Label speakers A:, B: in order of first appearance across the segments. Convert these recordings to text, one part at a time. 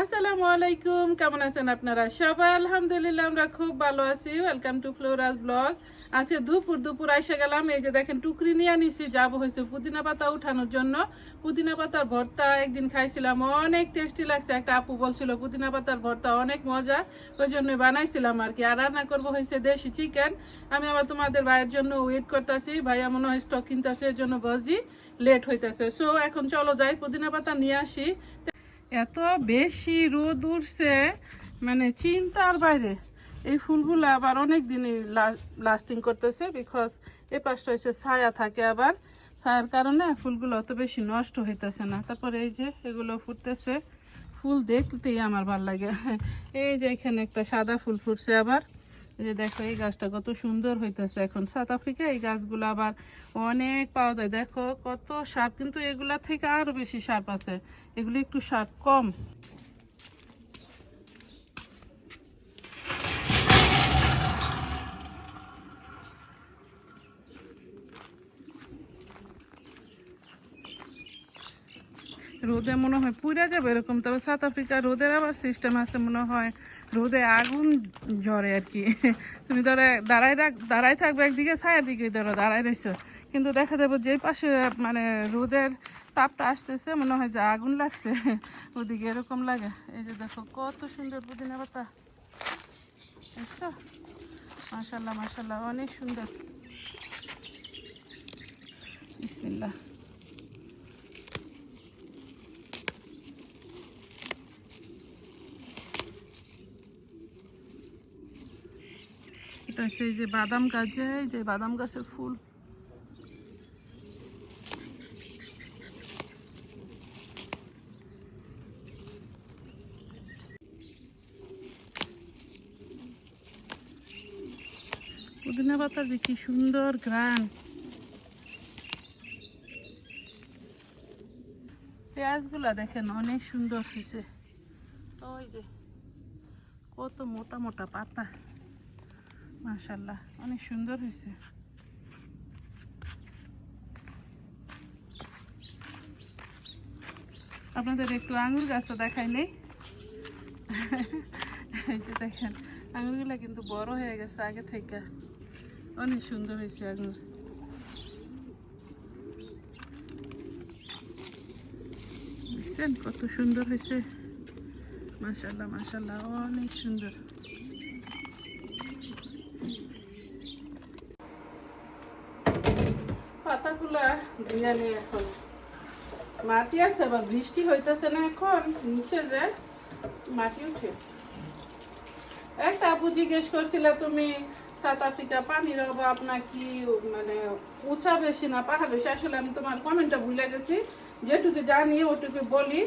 A: আসসালামু আলাইকুম, কেমন আছেন আপনারা সবাই? আলহামদুলিল্লাহ, আমরা খুব ভালো আছি। ওয়েলকাম টু ফ্লোরাস ব্লগ আজকে দুপুর দুপুর এসে গেলাম। এই যে দেখেন, টুকরি নিয়ে নিছি যাব হয়েছে পুদিনা পাতা উঠানোর জন্য। পুদিনা পাতার ভর্তা একদিন খাইছিলাম, অনেক টেস্টি লাগছে। একটা আপু বলছিল, পুদিনা পাতার ভর্তা অনেক মজা। ওই জন্য বানাইছিলাম আর কি। আর রান্না করব হয়েছে দেশি চিকেন আমি আবার তোমাদের ভাইয়ের জন্য ওয়েট করতেছি। ভাইয়া মনে হয় স্টক কিনতেছে, এর জন্য বজি লেট হইতেছে। সো এখন চলো যাই, পুদিনা পাতা নিয়ে আসি। এত বেশি রোদ উঠছে মানে চিন্তার বাইরে। এই ফুলগুলো আবার অনেক দিনই লাস্টিং করতেছে বিকজ এ পাশটা হচ্ছে ছায়া থাকে আবার। ছায়ার কারণে ফুলগুলো অত বেশি নষ্ট হইতেছে না। তারপরে এই যে এগুলো ফুটতেছে। ফুল দেখতেই আমার ভালো লাগে। এই যে এখানে একটা সাদা ফুল ফুটছে আবার। যে দেখো, এই গাছটা কত সুন্দর হইতেছে এখন। সাউথ আফ্রিকা এই গাছগুলো আবার অনেক পাওয়া যায়। দেখো কত সার, কিন্তু এগুলা থেকে আরও বেশি সার আছে এগুলো একটু সার কম। রোদে মনে হয় পুড়ে যাবে এরকম, তবে সাউথ আফ্রিকা রোদের আবার সিস্টেম আছে মনে হয়। রোদে আগুন জ্বরে আর কি। তুমি ধরো দাঁড়াই রাখ দাঁড়াই থাকবে একদিকে, ছায়ার দিকে ধরো দাঁড়াই রয়েছো। কিন্তু দেখা যাবে যে পাশে মানে রোদের তাপটা আসতেছে, মনে হয় যে আগুন লাগছে। ওদিকে এরকম লাগে। এই যে দেখো কত সুন্দর পুদিনা পাতা। বুঝছ মাসাল্লাহ মাসাল্লাহ অনেক সুন্দর। বিসমিল্লাহ। এই যে বাদাম গাছে যে বাদাম গাছের ফুল। পুদিনা পাতার যে কি সুন্দর গ্রান পেঁয়াজগুলা দেখেন অনেক সুন্দর হয়েছে। ওই যে, কত মোটা মোটা পাতা। মাশাল্লাহ অনেক সুন্দর হয়েছে। আপনাদের একটু আঙুর গাছও দেখাই নেই। যে দেখেন, আঙুরগুলো কিন্তু বড় হয়ে গেছে আগে থেকে। অনেক সুন্দর হয়েছে আঙুর। কত সুন্দর হয়েছে। মাশাল্লাহ মাশাল্লাহ অনেক সুন্দর। মাটি আছে আবার বৃষ্টি হইতেছে না এখন, নিচে যে মাটি উঠে। একটা আপু জিজ্ঞেস করছিল তুমি সাউথ আফ্রিকা পানির অভাব নাকি মানে উঁচা বেশি না পাহাড় বেশি? আসলে আমি তোমার কমেন্টটা ভুলে গেছি। যেটুকু জানি, ওটুকু বলি।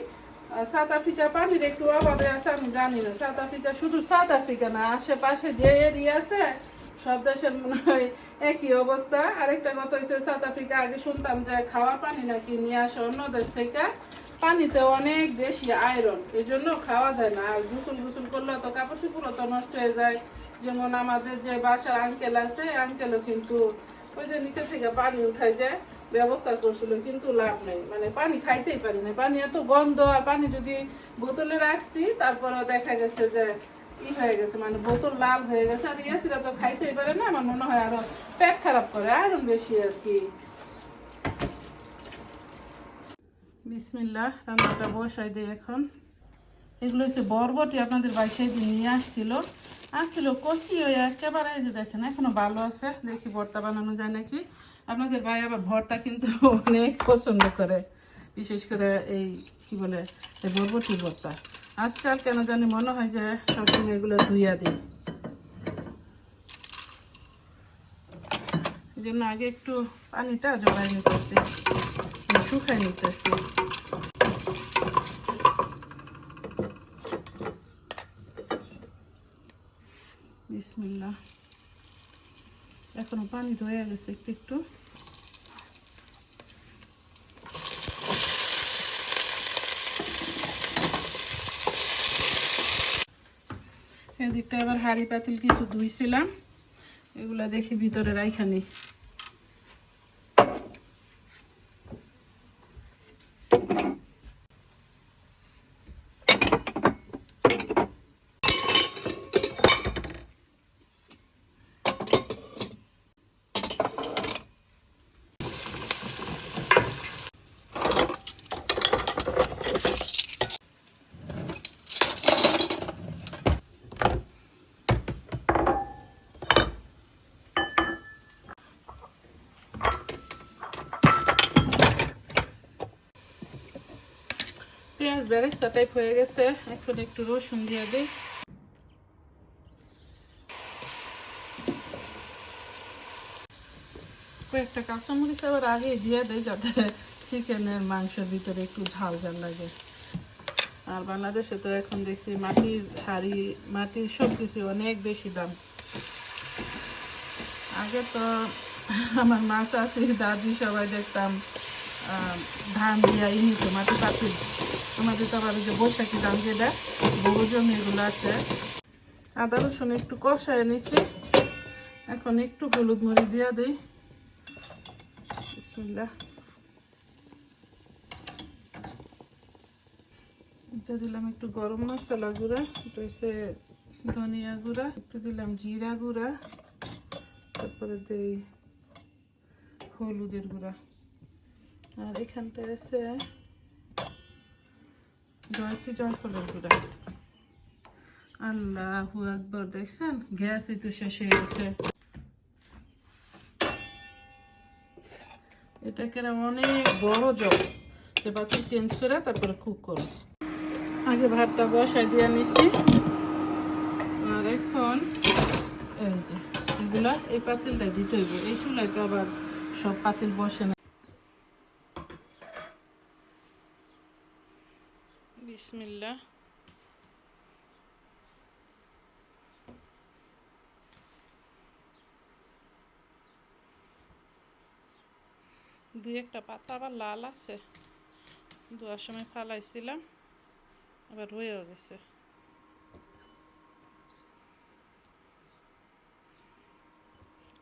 A: সাউথ আফ্রিকা পানির একটু অভাবে আছে, আমি জানি না। সাউথ আফ্রিকা শুধু সাউথ আফ্রিকা না, আশেপাশে যে এরিয়া আছে সব দেশের মনে হয় একই অবস্থা। আরেকটা কথা হচ্ছে সাউথ আফ্রিকা আগে শুনতাম যে খাওয়ার পানি নাকি নিয়ে আসে অন্য দেশ থেকে। পানিতে অনেক বেশি আয়রন এই জন্য খাওয়া যায় না। আর গুসল গুসল করলে তো কাপড় চুপড়ও তো নষ্ট হয়ে যায়। যেমন আমাদের যে বাসার আঙ্কেল আছে আঙ্কেলও কিন্তু ওই যে নিচে থেকে পানি উঠাই যায় ব্যবস্থা করছিল, কিন্তু লাভ নেই। মানে পানি খাইতেই পারি না। পানি এত গন্ধ, আর পানি যদি বোতলে রাখছি, তারপরেও দেখা গেছে যে মানে নিয়ে আসছিল। আসছিল ওই যে দেখেন, এখনও ভালো আছে। দেখি ভর্তা বানানো যায় নাকি? আপনাদের ভাই আবার ভর্তা কিন্তু অনেক পছন্দ করে। বিশেষ করে এই, কি বলে বরবটি ভর্তা। আজকাল কেন জানি মনে হয় যে সবসময় এগুলো ধুইয়া দিই। জন্য আগে একটু পানিটা জমাই নিতেছি শুকাই নিতেছি। বিসমিল্লাহ। এখনও পানি ধয়ে গেছে একটু একটু। এদিকটা আবার হাড়ি পাতিল কিছু ধুইছিলাম। এগুলা দেখি ভিতরে রাইখানি বেরেস্তা টাইপ হয়ে গেছে। এখন একটু রসুন দিয়ে দিই। কয়েকটা কাঁচামরিচ আবার আগে দিয়ে দেয় যাতে চিকেনের মাংসের ভিতরে একটু ঝাল ঝাল লাগে। আর বাংলাদেশে তো এখন দেখছি মাটির হাড়ি, মাটির সব কিছু অনেক বেশি দাম। আগে তো আমার মাছ আছে দাদি সবাই দেখতাম ধান দিয়া ইনিতে মাটি পাতিল। আমাদের তো আবার ওই যে বৈশাখী ধান যেটা বহু জমি এগুলো আছে। আদা, রসুন একটু কষায় নিছি। এখন একটু হলুদ মরি দিয়া দিই। বিসমিল্লাহ। এটা দিলাম একটু গরম মশলা গুঁড়া, এটা হচ্ছে ধনিয়া গুঁড়া, একটু দিলাম জিরা গুঁড়া, তারপরে দিই হলুদের গুঁড়া। আর এখানটায় আছে আল্লাহু আকবর, দেখছেন? গ্যাসই তো শেষ হয়ে গেছে। এটা কেন অনেক বড় জল? এবার চেঞ্জ করে তারপরে কুক করো আগে ভাতটা বসাই দিয়ে নিছি আর এখন এই যে এগুলা, এই পাতিলটা দিতে হইব। এই চুলায় তো আবার সব পাতিল বসে না। বিসমিল্লা দুই একটা পাতা আবার লাল আছে। দুয়ার সময় ফালাইছিলাম, আবার রয়েও গেছে।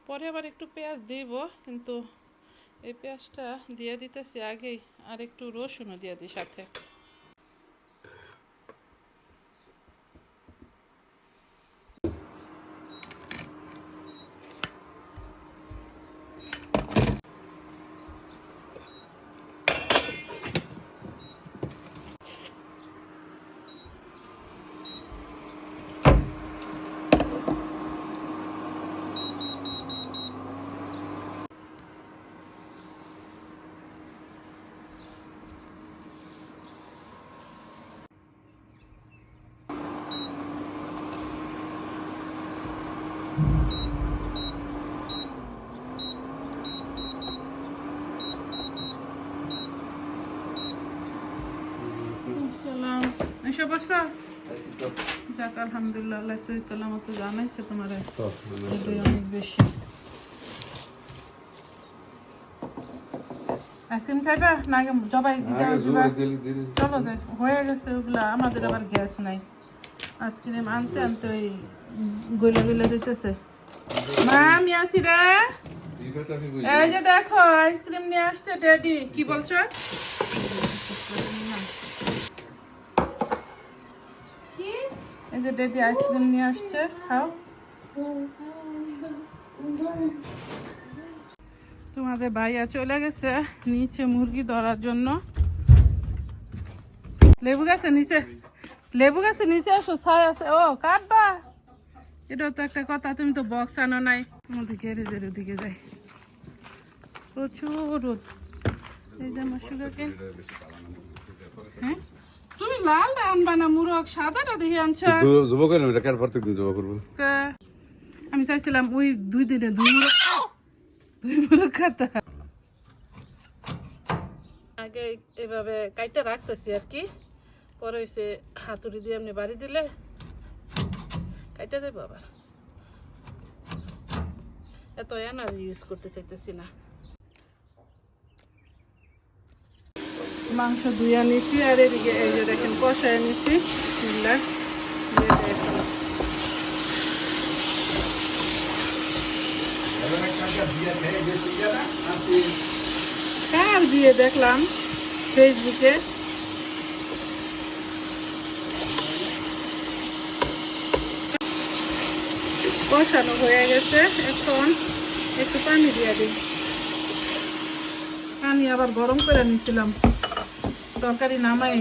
A: পরে আবার একটু পেঁয়াজ দিব, কিন্তু এই পেঁয়াজটা দিয়ে দিতেছি আগেই, আর একটু রসুনও দিয়ে দিই সাথে। এসব বসো। যাক আলহামদুলিল্লাহ আল্লাহ সহি সালামত জানাইছে তোমার। অনেক বেশি। আইসক্রিম খাইবা? না জবাই দিতে চলো হয়ে গেছে ওগুলা। আমাদের আবার গ্যাস নাই। আইসক্রিম আনতে আনতে ওই গইলা গইলা দিতেছে মা আমি আসি রে। এই যে দেখো আইসক্রিম নিয়ে আসছে ড্যাডি। কি বলছো এই যে ড্যাডি আইসক্রিম নিয়ে আসছে, খাও। তোমাদের ভাইয়া চলে গেছে নিচে মুরগি ধরার জন্য। লেবু গাছে নিচে, লেবু গাছে নিচে আসো, ছাই আছে। ও, কাটবা। এটাও তো একটা কথা, তুমি তো বক্স আনো নাই। আমাদের গ্যারেজের ওদিকে যাই। প্রচুর রোদ। এই যে আমার সুগার কেন হ্যাঁ? লাল আনবা না মুরগ সাদাটা দেখে আনছো।
B: যুবক না এটা কার প্রত্যেক দিন জমা করব?
A: আমি চাইছিলাম ওই দুই দিনে দুই মুরগ দুই মুরগ খাতা। আগে এভাবে কাইটা রাখতেছি আর কি। পরে হইছে হাতুড়ি দিয়ে এমনি বাড়ি দিলে কাইটা দেবো আবার। এত এনার্জি ইউজ করতে চাইতেছি না। মাংস ধুইয়া নিছি, আর এদিকে এই যে দেখেন কষায় নিছি। দিয়ে কার বিয়ে দেখলাম? ফেসবুকে। কষানো হয়ে গেছে, এখন একটু পানি দিয়ে দিই। পানি আবার গরম করে নিছিলাম। তরকারি নামাই।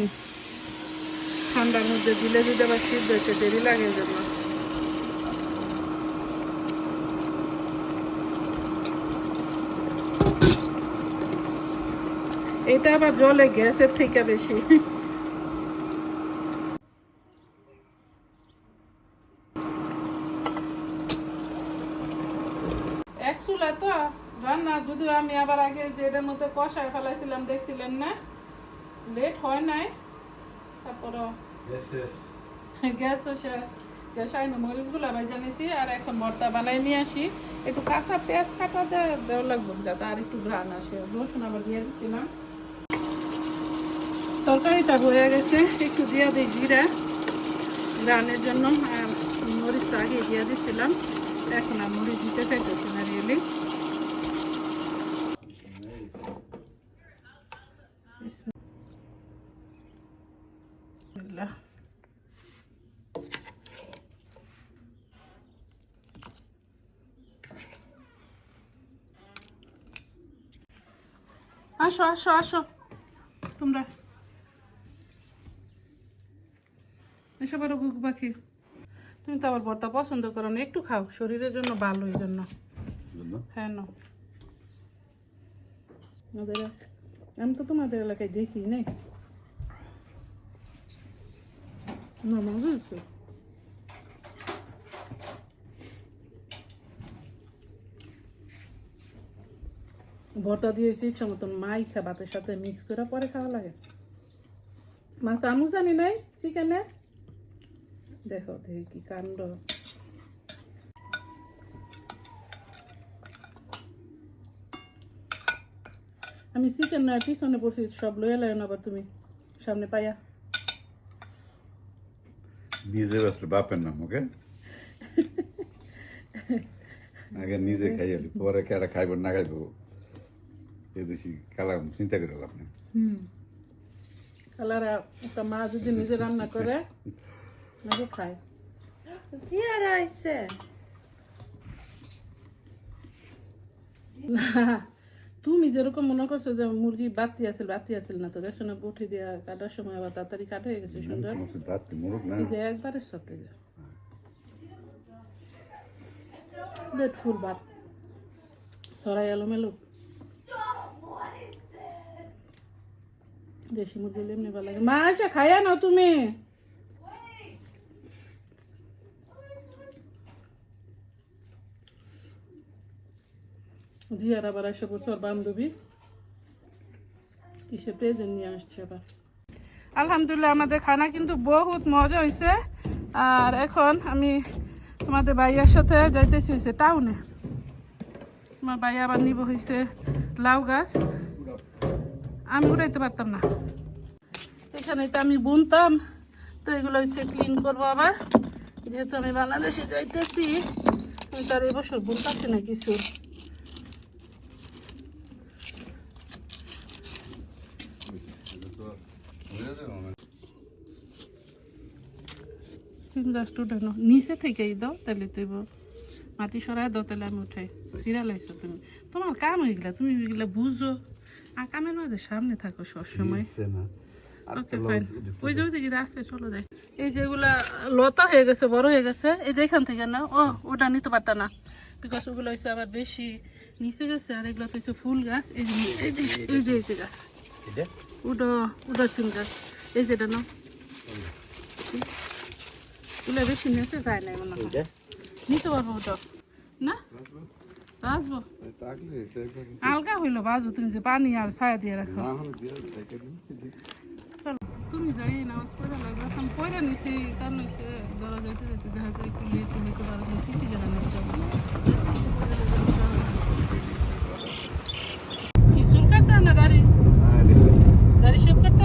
A: ঠান্ডার মধ্যে দিলে দিতে বা সিদ্ধ হচ্ছে দেরি লাগে জন্য এটা আবার জলে গ্যাসের থেকে বেশি। তো। রান্না, যদিও আমি আবার আগে যে এটার মধ্যে কষায় ফেলাইছিলাম, দেখছিলেন না? লেট হয় নাই? তারপরও গ্যাস তো শেষ। গ্যাস আইনো মরিচগুলো ভাজা নিছি আর এখন ভর্তা বানাই নিয়ে আসি। একটু কাঁচা পেঁয়াজ কাটা যায় দেওয়া লাগবে যাতে আর একটু ঘ্রাণ আসে। রসুন আবার দিয়ে দিছিলাম। তরকারিটা হয়ে গেছে একটু দিয়ে দিই জিরা। রানের জন্য আর মরিচটা আগে দিয়ে দিছিলাম। এখন আর মরিচ দিতে চাইতেছি না রিয়েলি বিসমিল্লাহ। আসো আসো আসো। তোমরা। এসব আরও গুক পাখি। তুমি তো আবার ভর্তা পছন্দ করো না। একটু খাও শরীরের জন্য ভালো এই জন্য। হ্যাঁ না আমি তো তোমাদের এলাকায় দেখি নাই। না মজা হয়েছে। ভর্তা দিয়েছি ইচ্ছা মতন মাই খা ভাতের সাথে মিক্স করে পরে খাওয়া লাগে। মাছ আমু জানি নাই চিকেনে দেখো দেখি কি কাণ্ড। আমি চিকেন নয় পিছনে বসি সব লয়ে লাই আবার তুমি সামনে পাইয়া।
B: নিজে বাসলে বাপের নাম ওকে? আগে নিজে খাইয়ালি পরে কেটা খাইব না খাইব? এ দেশি কালাম চিন্তা করে লাভ নেই।
A: হুম। কালারা একটা মা যদি নিজে রান্না করে আগে খায়।
C: জিয়ারা
A: তুমি যেরকম মনে করছ যে মুরগি বাতি আছিল বাতি আছিল না তো দেখছ না বটি দিয়া কাটার সময় আবার তাড়াতাড়ি কাটা হয়ে গেছে সুন্দর।
B: ভাত মুরুক না।
A: এই যে একবারে সপে যা। ফুল ভাত সরাই এলো দেশি মুরগি এমনি ভালো লাগে। মা খাইয়া তুমি। জিয়ার আবার এসে বলছে ওর বান্ধবী। কিসে প্রেজেন্ট নিয়ে আসছে আবার? আলহামদুলিল্লাহ, আমাদের খানা কিন্তু বহুত মজা হয়েছে আর এখন আমি তোমাদের ভাইয়ার সাথে যাইতেছি হয়েছে টাউনে তোমার ভাইয়া আবার নিব হয়েছে লাউ গাছ। আমি উড়াইতে পারতাম না। এখানে তো আমি বুনতাম, তো এগুলো হচ্ছে ক্লিন করব আবার। যেহেতু আমি বাংলাদেশে যাইতেছি তার এবছর বুনতাছি না কিছু। সিম গাছটা নিচে থেকেই দাও, তাহলে তুই মাটি সরাই দাও, তাহলে আমি উঠাই। সিরা লাইছো তুমি। তোমার কাম হয়ে গেলা, তুমি এগুলা বুঝো। আর কামের মাঝে সামনে থাকো সবসময়। ওই যে ওই দিকে চলো যাই। এই যেগুলা লতা হয়ে গেছে বড় হয়ে গেছে এই যে এখান থেকে না ও ওটা নিতে পারতা না। বিকজ ওগুলো হচ্ছে আবার বেশি নিচে গেছে আর এগুলো তো হচ্ছে ফুল গাছ। এই যে এই যে এই যে এই যে গাছ। ওটা ওটা সিম গাছ। এই যেটা না এগুলো বেশি নিচে যায় না মনে হয়। নিতে পারব ওটা। না? বাঁচবো হালকা হইল বাঁচবো তুমি যে পানি আর ছায়া দিয়ে রাখো। তুমি যাই নামাজ পড়া লাগবে এখন পড়ে নিছি কারণ হচ্ছে ধরো যাইতে যাইতে দেখা যায় পারে কিন্তু ঠিকই জানা নেই যাব কি না দাড়ি? দাড়ি শেভ করতে